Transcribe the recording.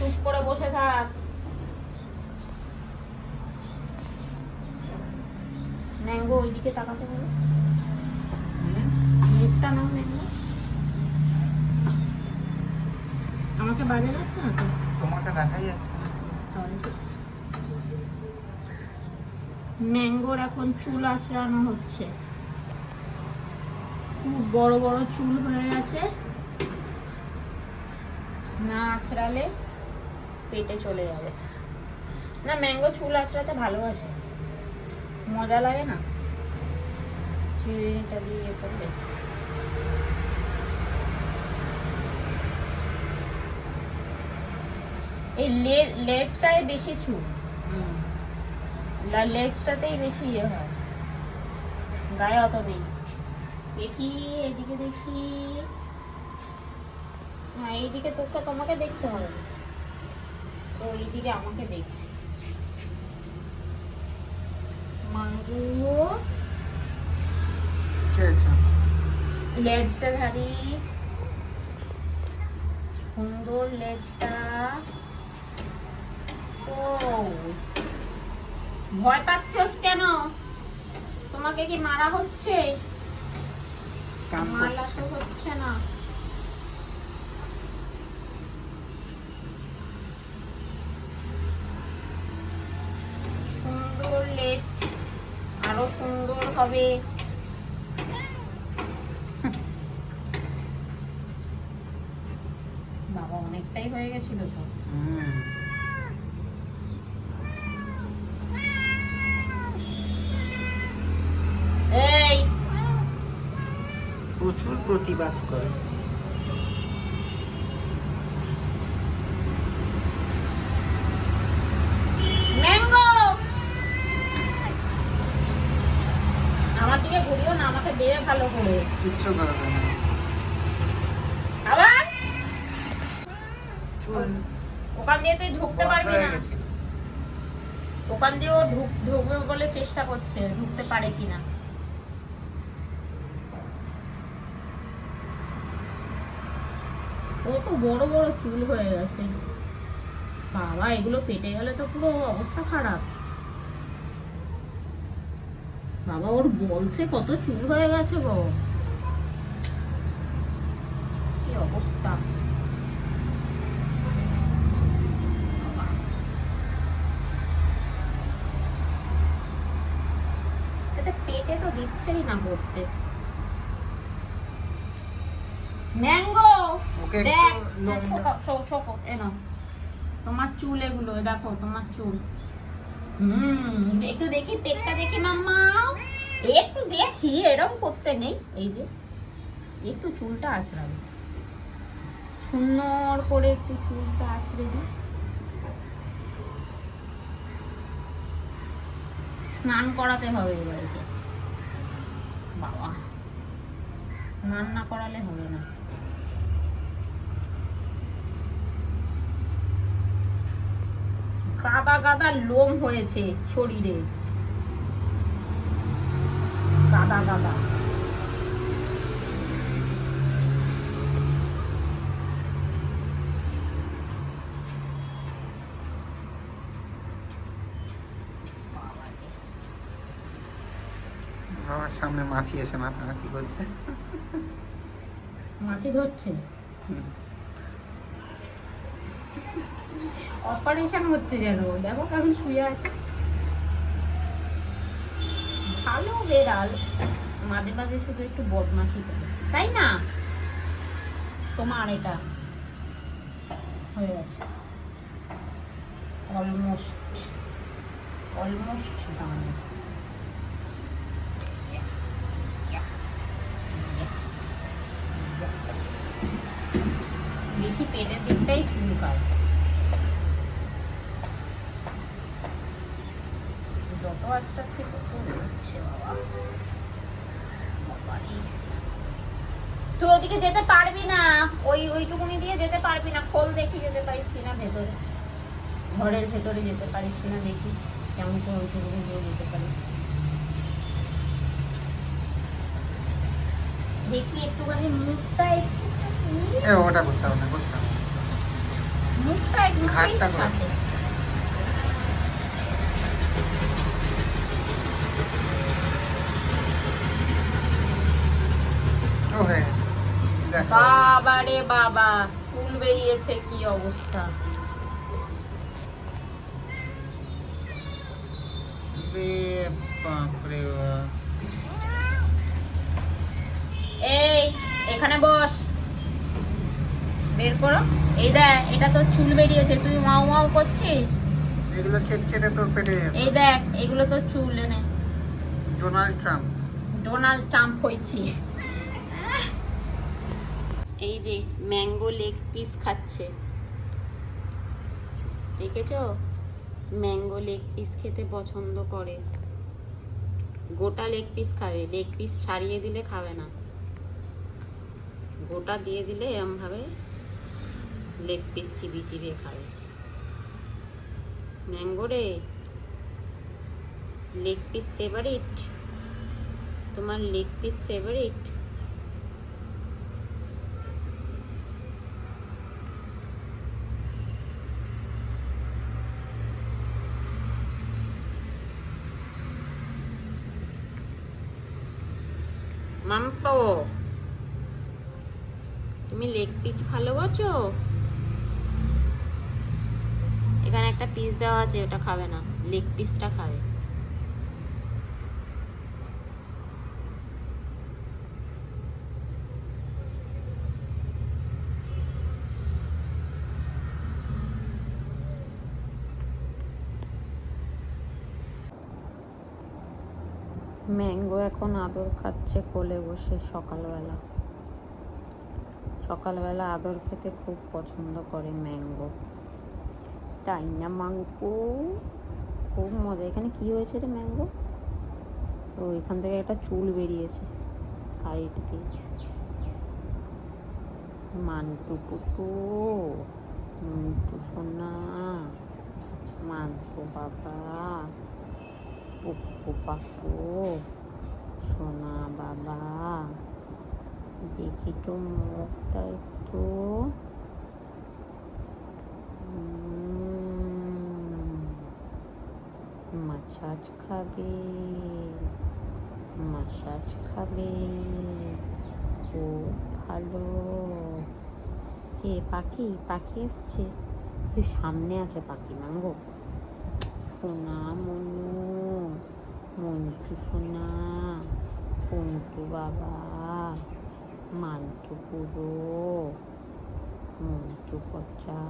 চুপ করে বসে থাক। ম্যাঙ্গো ওইদিকে তাকাতে বলো। মুখটা নাও ম্যাঙ্গো আমাকে বাজে লাগছে না তো? তোমাকে দেখাই যাচ্ছে না। তাহলে ঠিক আছে। ম্যাঙ্গোর এখন চুল আঁচড়ানো হচ্ছে। খুব বড় বড় চুল হয়ে গেছে। না আঁচড়ালে পেটে চলে যাবে। না, ম্যাঙ্গো চুল আঁচড়াতে ভালোবাসে। মজা লাগে না? চিড়িটা দিয়ে ইয়ে করলে। এই লেজটায় বেশি চুল। লেজটাতেই বেশি ইয়ে হয়। গায়ে অত নেই। দেখি, এদিকে দেখি। হ্যাঁ এইদিকে তোকে, তোমাকে দেখতে হবে। ও এইদিকে আমাকে দেখছে। মাঙ্গু লেজটা ধারি সুন্দর লেজটা। ও। ভয় পাচ্ছস কেন? তোমাকে কি মারা হচ্ছে? মারা তো হচ্ছে না। সুন্দর হবে। বাবা অনেকটাই হয়ে গেছিল তো। প্রচুর প্রতিবাদ করে ম্যাঙ্গো আমার দিকে ঘুরিও না আমাকে দেবে ভালো করে। কিচ্ছু না আবার? ওখান দিয়ে তুই ঢুকতে পারবি না। ওখান দিয়ে ও ঢুক ঢুকবে বলে চেষ্টা করছে ঢুকতে পারে কিনা। ও তো বড় বড় চুল হয়ে গেছে। বাবা এগুলো পেটে গেলে তো পুরো অবস্থা খারাপ। বাবা ওর বলছে কত চুল হয়ে গেছে গো। কি অবস্থা? পেটে তো দিচ্ছেই না করতে ম্যাঙ্গো ওকে দেখ শোকো শোকো এ তোমার চুল এগুলো দেখো তোমার চুল। হুম, একটু দেখি, পেটটা দেখি মাম্মা। একটু দেখি এরকম করতে নেই। এই যে, একটু চুলটা আছড়াবে সুন্দর করে একটু চুলটা আছড়ে দিই। স্নান করাতে হবে এবারে। বাবা, স্নান না করালে হবে না। গাদা গাদা লোম হয়েছে শরীরে। কাদা বাবার সামনে মাছি এসে নাচানাচি করছে। মাছি ধরছে? অপারেশন হচ্ছে যেন, দেখো কেমন শুয়ে আছে। ভালো বেড়াল। মাঝে মাঝে শুধু একটু বদমাশি করে, তাই না? তোমার এটা হয়ে গেছে। অলমোস্ট অলমোস্ট ডান বেশি পেটের দিকটাই চুলকায়। যত আজকাচ্ছে তত হচ্ছে বাবা। তুই ওদিকে যেতে পারবি না। ওই ওইটুকুনি দিয়ে যেতে পারবি না। খোল দেখি যেতে পারিস কিনা ভেতরে। ঘরের ভেতরে যেতে পারিস কিনা দেখি কেমন করে ওইটুকুনি দিয়ে যেতে পারিস। দেখি একটুখানি মুখটা একটুখানি। এ ওটা করতে হবে না করতে হবে। মুখটা একটু ঘাটটা করে। সাথে। ও হয়ে গেছে দেখো বাবা রে বাবা চুল বেরিয়েছে কি অবস্থা। এই এখানে বস। বের করো। এই দেখ এটা তোর চুল বেরিয়েছে তুই মাও মাও করছিস? এগুলো ছেড়ে ছেড়ে তোর পেটে এই দেখ এগুলো তোর চুল এনে। Donald Trump. ডোনাল্ড ট্রাম্প হয়েছি। এই যে ম্যাঙ্গো লেগ পিস খাচ্ছে। দেখেছ? ম্যাঙ্গো লেগ পিস খেতে পছন্দ করে। গোটা লেগ পিস খাবে, লেগ পিস ছাড়িয়ে দিলে খাবে না। গোটা দিয়ে দিলে এরমভাবে লেগ পিস চিবিয়ে চিবিয়ে খাবে। ম্যাঙ্গো রে, লেগ পিস ফেভারিট তোমার লেগ পিস ফেভারিট মাম্পো তুমি লেগ পিস ভালোবাসো এখানে একটা পিস দেওয়া আছে, ওটা খাবে না। লেগ পিসটা খাবে। ম্যাঙ্গো এখন আদর খাচ্ছে কোলে বসে সকালবেলা। সকালবেলা আদর খেতে খুব পছন্দ করে ম্যাঙ্গো। তাই না, মাঙ্কু? খুব মজা। এখানে কি হয়েছে রে ম্যাঙ্গো? তো এখান থেকে একটা চুল বেরিয়েছে সাইড দিয়ে। মান্টু পুটু, মন্টু সোনা, মান্টু বাবা। পুপ্পু পাপ্পু সোনা বাবা দেখি তো মুখটা একটু মাসাজ খাবে মাসাজ খাবে খুব ভালো এ পাখি পাখি এসছে সামনে আছে পাখি মাঙ্গো সোনা মনু মন্টু সোনা পন্টু বাবা মান্টু পুরো মন্টু পচা।